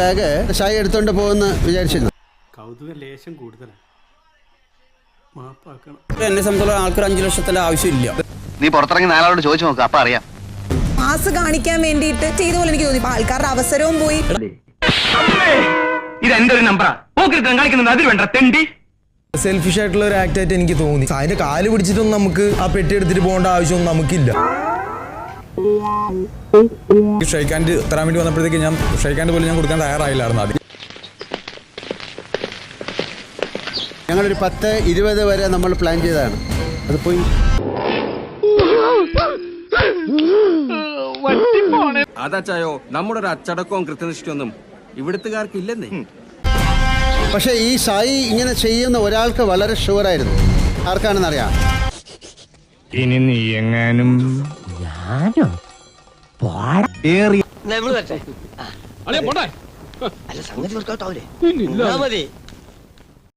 Bag Shaji എടുത്തോണ്ട് പോകുമെന്ന് വിചാരിച്ചിരുന്നു. കൗതുക ലേശം കൂടുതലാണ്. മാപ്പാക്കണം. എന്നെ സംബന്ധിച്ചുള്ള ആൾക്കൊരു അഞ്ചു ലക്ഷത്തിന്റെ ആവശ്യമില്ല. നീ പുറത്തിറങ്ങി നാലാളോട് ചോദിച്ചു നോക്ക് അപ്പൊ അറിയാം. മാസ് കാണിക്കാൻ വേണ്ടിയിട്ട് ചെയ്ത പോലെ എനിക്ക് തോന്നി. ആൾക്കാരുടെ അവസരവും പോയി. ഇത് എന്റെ ഒരു നമ്പറാ. കാണിക്കുന്നത് അതിൽ വേണ്ട തെണ്ടി. സെൽഫിഷ് ആയിട്ടുള്ള ഒരു ആക്ട് ആയിട്ട് എനിക്ക് തോന്നി. അതിന്റെ കാൽ പിടിച്ചിട്ടൊന്നും നമുക്ക് ആ പെട്ടി എടുത്തിട്ട് പോകേണ്ട ആവശ്യമൊന്നും നമുക്കില്ല. ഷെയ്ക്കാൻഡ് തരാൻ വേണ്ടി വന്നപ്പോഴത്തേക്ക് ഞാൻ ഷൈഖാൻഡ് പോലും ഞാൻ കൊടുക്കാൻ തയ്യാറായില്ലായിരുന്നു ആദ്യം. ഞങ്ങളൊരു പത്ത് ഇരുപത് വരെ നമ്മൾ പ്ലാൻ ചെയ്തതാണ്. അത് പോയി. അതച്ചായോ നമ്മുടെ ഒരു അച്ചടക്കവും കൃത്യനിഷ്ഠയൊന്നും ഇവിടുത്തുകാർക്ക് ഇല്ലെന്നേ പക്ഷേ ഈ സായി ഇങ്ങനെ ചെയ്യുന്ന ഒരാൾക്ക് വളരെ ഷുവറായിരുന്നു ആർക്കാണെന്ന് അറിയാം ഇനി നീ എങ്ങാനും അല്ല സംഗതി വർക്കൗട്ട് ആവൂലേ മതി.